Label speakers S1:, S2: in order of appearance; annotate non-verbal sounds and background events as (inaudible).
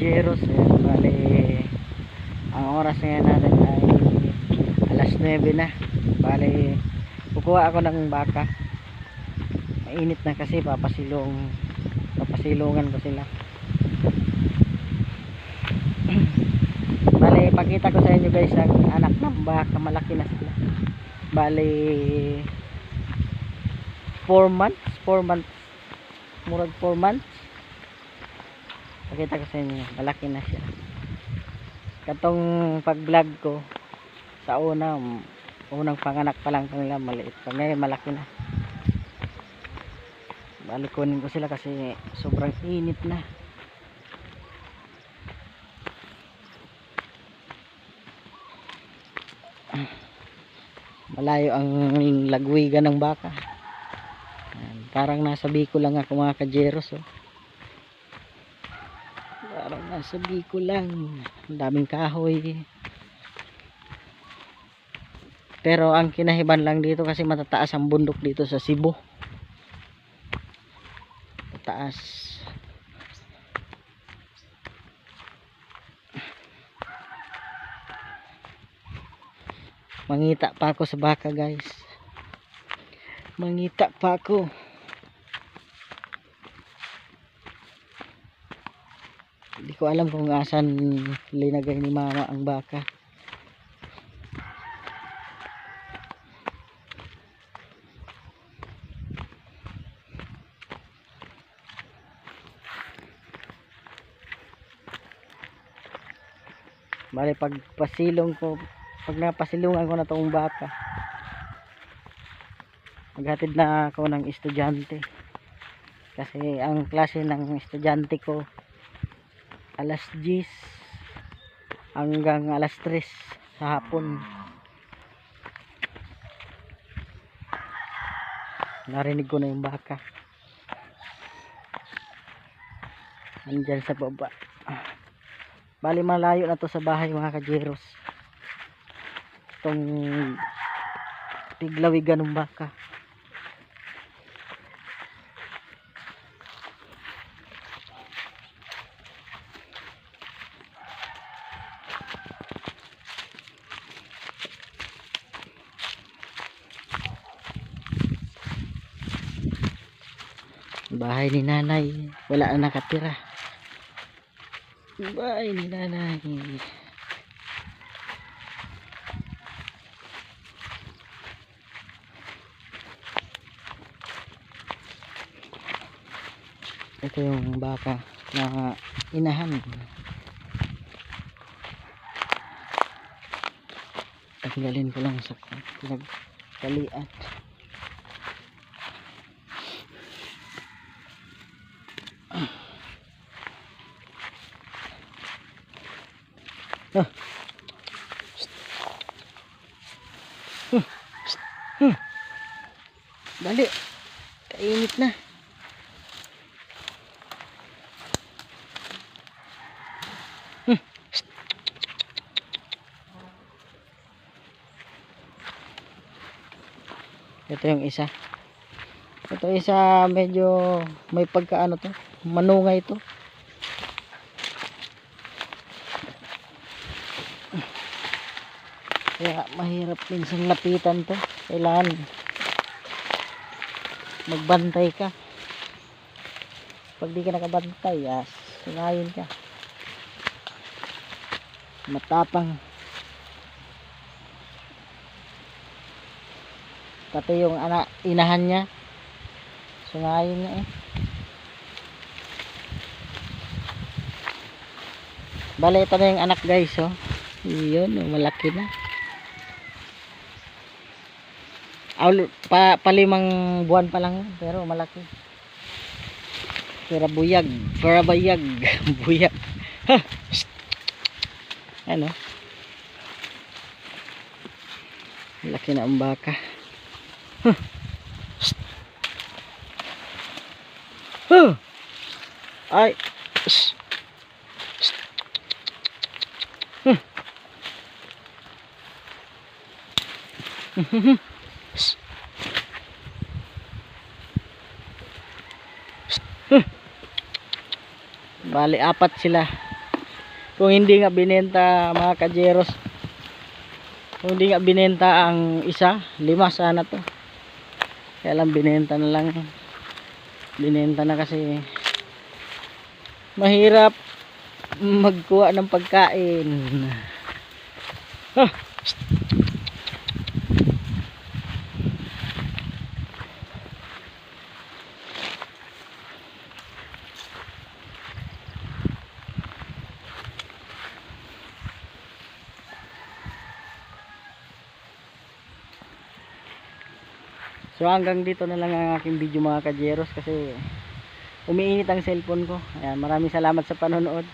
S1: Kajeros. Ayan, bali, ang oras ngayon natin ay alas 9 na. Bali, kukuha ako ng baka. Mainit na kasi papasilong papasilungan ko sila. (clears throat) Bali, pakita ko sa inyo guys ang anak ng baka. Malaki na sila. Bali, 4 months. 4 months. Murag 4 months. Pakita ko sa inyo. Malaki na siya. Katong pag-vlog ko sa una, unang panganak pa lang kanila maliit. Pag ngayon malaki na. Bali kunin ko sila kasi sobrang init na. Malayo ang lagwigan ng baka. Parang nasa Bicol lang ako mga kajeros. Oh. Nasa Bicol lang. Ang daming kahoy. Pero ang kinahiban lang dito kasi matataas ang bundok dito sa Cebu. Mataas. Mangita pa ako sa baka guys. Mangita pa ako. Hindi ko alam kung asan linagay ni mama ang baka. Bale pag pasilong ko, pag napasilungan ko na tong baka, maghatid na ako ng estudyante. Kasi ang klase ng estudyante ko alas 10 hanggang alas 3 sa hapon. Narinig ko na yung baka. Andyan sa baba. Bali malayo na to sa bahay mga kajeros. Itong tiglawigan ng baka. Bahay ni nanay. Wala na nakatira. Bahay ni nanay. Ito yung baka na inahan. Tanggalin ko lang sa pinagkaliat. Dali. Kainit na. Ito yung isa. Ito isa medyo may pagkaano to. Manungay to. Kaya mahirap minsan lapitan to. Kailangan magbantay ka. Pag di ka nakabantay, yes, singayin ka. Matapang. Pati yung anak, inahan niya. Sungayin niya eh. Bale, ito na yung anak guys, oh. Yun, malaki na. Pa, palimang buwan pa lang, pero malaki. Pero buyag, para bayag, (laughs) buyag. Ano? Laki na ang baka. Huh. Huh. Ay. Huh. Bali apat sila. kung hindi nga binenta mga kajeros kung hindi nga binenta ang isa lima sana to. Kaya lang binenta na lang. Binenta na kasi mahirap magkuha ng pagkain. (laughs) Ah, So hanggang dito na lang ang aking video mga kajeros kasi umiinit ang cellphone ko. Ayan, maraming salamat sa panonood.